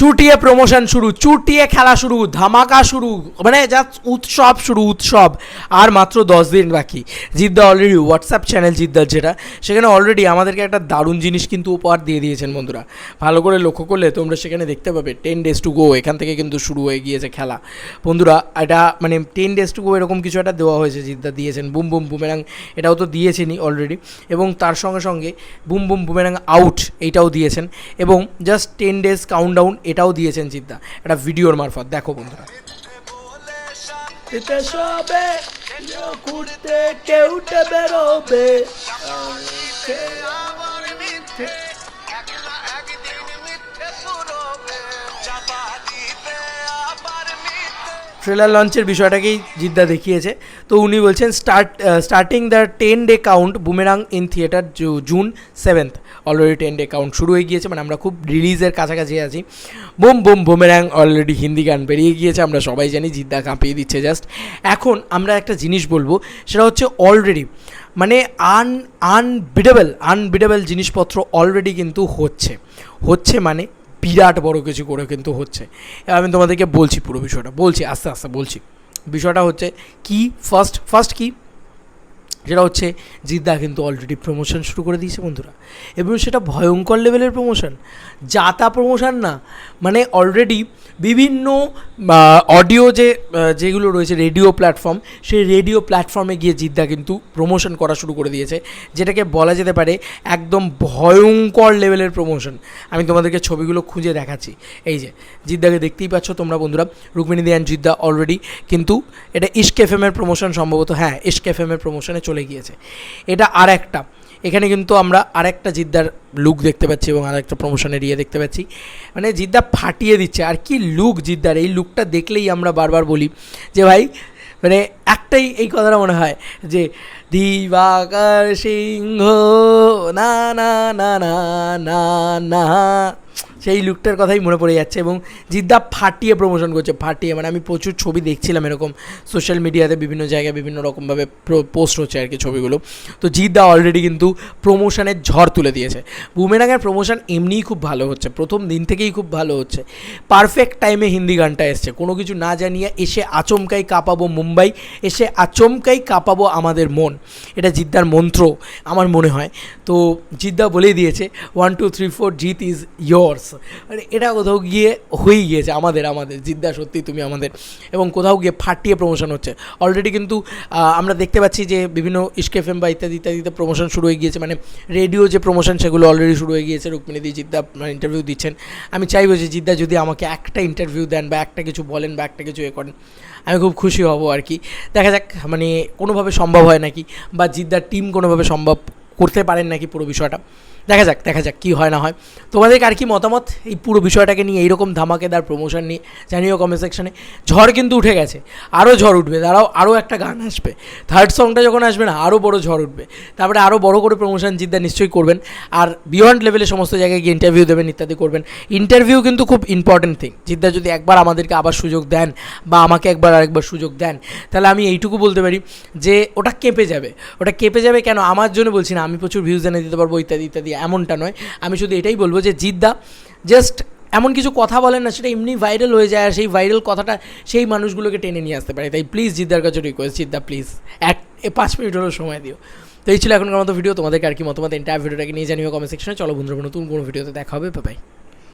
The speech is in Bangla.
চুটিয়ে প্রমোশন শুরু, চুটিয়ে খেলা শুরু, ধামাকা শুরু মানে জাস্ট উৎসব শুরু, উৎসব। আর মাত্র দশ দিন বাকি। জিদ্দা অলরেডি হোয়াটসঅ্যাপ চ্যানেল জিদ্দার যেটা, সেখানে অলরেডি আমাদেরকে একটা দারুণ জিনিস কিন্তু উপহার দিয়ে দিয়েছেন বন্ধুরা। ভালো করে লক্ষ্য করলে তোমরা সেখানে দেখতে পাবে টেন ডেজ টু গো এখান থেকে কিন্তু শুরু হয়ে গিয়েছে খেলা। বন্ধুরা, এটা মানে টেন ডেজ টু গো এরকম কিছু একটা দেওয়া হয়েছে, জিদ্দা দিয়েছেন, বুম বুম বুমেরাং, এটাও তো দিয়েছেনই অলরেডি এবং তার সঙ্গে সঙ্গে বুম বুম বুমেরাং আউট এইটাও দিয়েছেন। এবং জাস্ট টেন ডেজ কাউন্টডাউন এটাও দিয়েছেন চিন্তা। একটা ভিডিওর মারফত। দেখো বন্ধুরা। ঘুরতে কেউটে বেরোবে। ট্রেলার লঞ্চের বিষয়টাকেই জিদ্দা দেখিয়েছে। তো উনি বলছেন start starting the ten day count Boomerang in theatre June seventh already ten day count শুরু হয়ে গিয়েছে মানে আমরা খুব রিলিজের কাছাকাছি আছি। Boom boom Boomerang already Hindi গান বেরিয়ে গিয়েছে, আমরা সবাই জানি, জিদ্দা কাঁপিয়ে দিচ্ছে জাস্ট এখন আমরা একটা জিনিস বলব, সেটা হচ্ছে অলরেডি মানে আন আনবিডেবল আনবিডেবল জিনিসপত্র অলরেডি কিন্তু হচ্ছে। হচ্ছে মানে বিরাট বড় কিছু করে কিন্তু হচ্ছে। আমি তোমাদেরকে বলছি পুরো বিষয়টা, বলছি, আস্তে আস্তে বলছি। বিষয়টা হচ্ছে কি? ফার্স্ট ফার্স্ট কি? যেটা হচ্ছে জিদ্দা কিন্তু অলরেডি প্রমোশন শুরু করে দিয়েছে বন্ধুরা। এবং সেটা ভয়ঙ্কর লেভেলের প্রমোশন যাতা প্রমোশন না মানে অলরেডি বিভিন্ন অডিও যে যেগুলো রয়েছে রেডিও প্ল্যাটফর্ম সেই রেডিও প্ল্যাটফর্মে গিয়ে জিদ্দা কিন্তু প্রমোশন করা শুরু করে দিয়েছে। যেটাকে বলা যেতে পারে একদম ভয়ঙ্কর লেভেলের প্রমোশন আমি তোমাদেরকে ছবিগুলো খুঁজে দেখাচ্ছি। এই যে, জিদ্দাকে দেখতেই পাচ্ছ তোমরা বন্ধুরা, রুক্মিণী দেয়ান জিদ্দা অলরেডি কিন্তু এটা ইস্ক এফএমের প্রমোশন সম্ভবত হ্যাঁ ইস্ক এফএমের প্রমোশনে চলে গিয়েছে। এটা আর একটা এখানে কিন্তু আমরা আরেকটা জিদ্দার লুক দেখতে পাচ্ছি এবং আরেকটা প্রমোশনের ইয়ে দেখতে পাচ্ছি। মানে জিদ্দা ফাটিয়ে দিচ্ছে। আর কি লুক জিদ্দার? এই লুকটা দেখলেই আমরা বারবার বলি যে, ভাই মানে একটাই এই কথাটা মনে হয় যে, দিবাকার সিংহ, না না না না না না সেই লুকটার কথাই মনে পড়ে যাচ্ছে এবং জিদ্দা ফাটিয়ে প্রমোশন করছে, ফাটিয়ে। মানে আমি প্রচুর ছবি দেখছিলাম এরকম সোশ্যাল মিডিয়াতে বিভিন্ন জায়গায় বিভিন্ন রকমভাবে পোস্ট হচ্ছে আর কি ছবিগুলো। তো জিদ্দা অলরেডি কিন্তু প্রমোশনের ঝড় তুলে দিয়েছে। বুমেরাঙের প্রমোশন এমনিই খুব ভালো হচ্ছে, প্রথম দিন থেকেই খুব ভালো হচ্ছে। পারফেক্ট টাইমে হিন্দি গানটা এসছে, কোনো কিছু না জানিয়ে এসে আচমকাই কাঁপাবো মুম্বাই, এসে আচমকাই কাঁপাবো আমাদের মন। এটা জিদ্দার মন্ত্র, আমার মনে হয়। তো জিদ্দা বলেই দিয়েছে one two three four Jeet is yours মানে এটা কোথাও গিয়ে হয়েই গিয়েছে, আমাদের আমাদের, জিদ্দা সত্যি তুমি আমাদের। এবং কোথাও গিয়ে ফাটিয়ে প্রমোশন হচ্ছে। অলরেডি কিন্তু আমরা দেখতে পাচ্ছি যে বিভিন্ন ইস্কে এফএম বা ইত্যাদি ইত্যাদিতে প্রমোশন শুরু হয়ে গিয়েছে। মানে রেডিও যে প্রমোশন সেগুলো অলরেডি শুরু হয়ে গিয়েছে রুক্মিণী দি জিদ্দা ইন্টারভিউ দিচ্ছেন। আমি চাইব যে জিদ্দা যদি আমাকে একটা ইন্টারভিউ দেন বা একটা কিছু বলেন বা একটা কিছু এ করেন, আমি খুব খুশি হব আর কি। দেখা যাক মানে কোনোভাবে সম্ভব হয় নাকি, বা জিদ্দার টিম কোনোভাবে সম্ভব করতে পারেন নাকি পুরো বিষয়টা। দেখা যাক দেখা যাক কী হয় না হয়। তোমাদের আর কি মতামত? এই পুরো বিষয়টাকে নিয়ে এইরকম ধামাকেদার প্রমোশন নিয়ে জানিও কমেন্ট সেকশনে ঝড় কিন্তু উঠে গেছে আরও ঝড় উঠবে, দাঁড়াও আরও একটা গান আসবে। থার্ড সংটা যখন আসবে না আরও বড় ঝড় উঠবে। তারপরে আরও বড় করে প্রমোশন জিদ্দা নিশ্চয়ই করবেন। আর বিয়ন্ড লেভেলে সমস্ত জায়গায় গিয়ে ইন্টারভিউ দেবেন, ইত্যাদি করবেন। ইন্টারভিউ কিন্তু খুব ইম্পর্টেন্ট থিং জিদ্দা যদি একবার আমাদেরকে আবার সুযোগ দেন বা আমাকে একবার আরেকবার সুযোগ দেন, তাহলে আমি এইটুকু বলতে পারি যে ওটা কেঁপে যাবে। ওটা কেঁপে যাবে কেন? আমার জন্য বলছি না, আমি প্রচুর ভিউজ এনে দিতে পারব, ইত্যাদি ইত্যাদি। এমনটা নয়। আমি শুধু এটাই বলব যে জিদ্দা জাস্ট এমন কিছু কথা বলেন না, সেটা এমনি ভাইরাল হয়ে যায় আর সেই ভাইরাল কথাটা সেই মানুষগুলোকে টেনে নিয়ে আসতে পারে। তাই প্লিজ জিদ্দার কাছে রিকোয়েস্ট জিদ্দা প্লিজ এক পাঁচ মিনিট হলেও সময় দিও। তো এই ছিল এখনকার মতো ভিডিও তোমাদেরকে আর কি মতামত এন্টায়ার ভিডিওটাকে নিয়ে জানিও কমেন্ট সেকশনে চলো বন্ধুরা, নতুন কোনো ভিডিওতে দেখা হবে বাই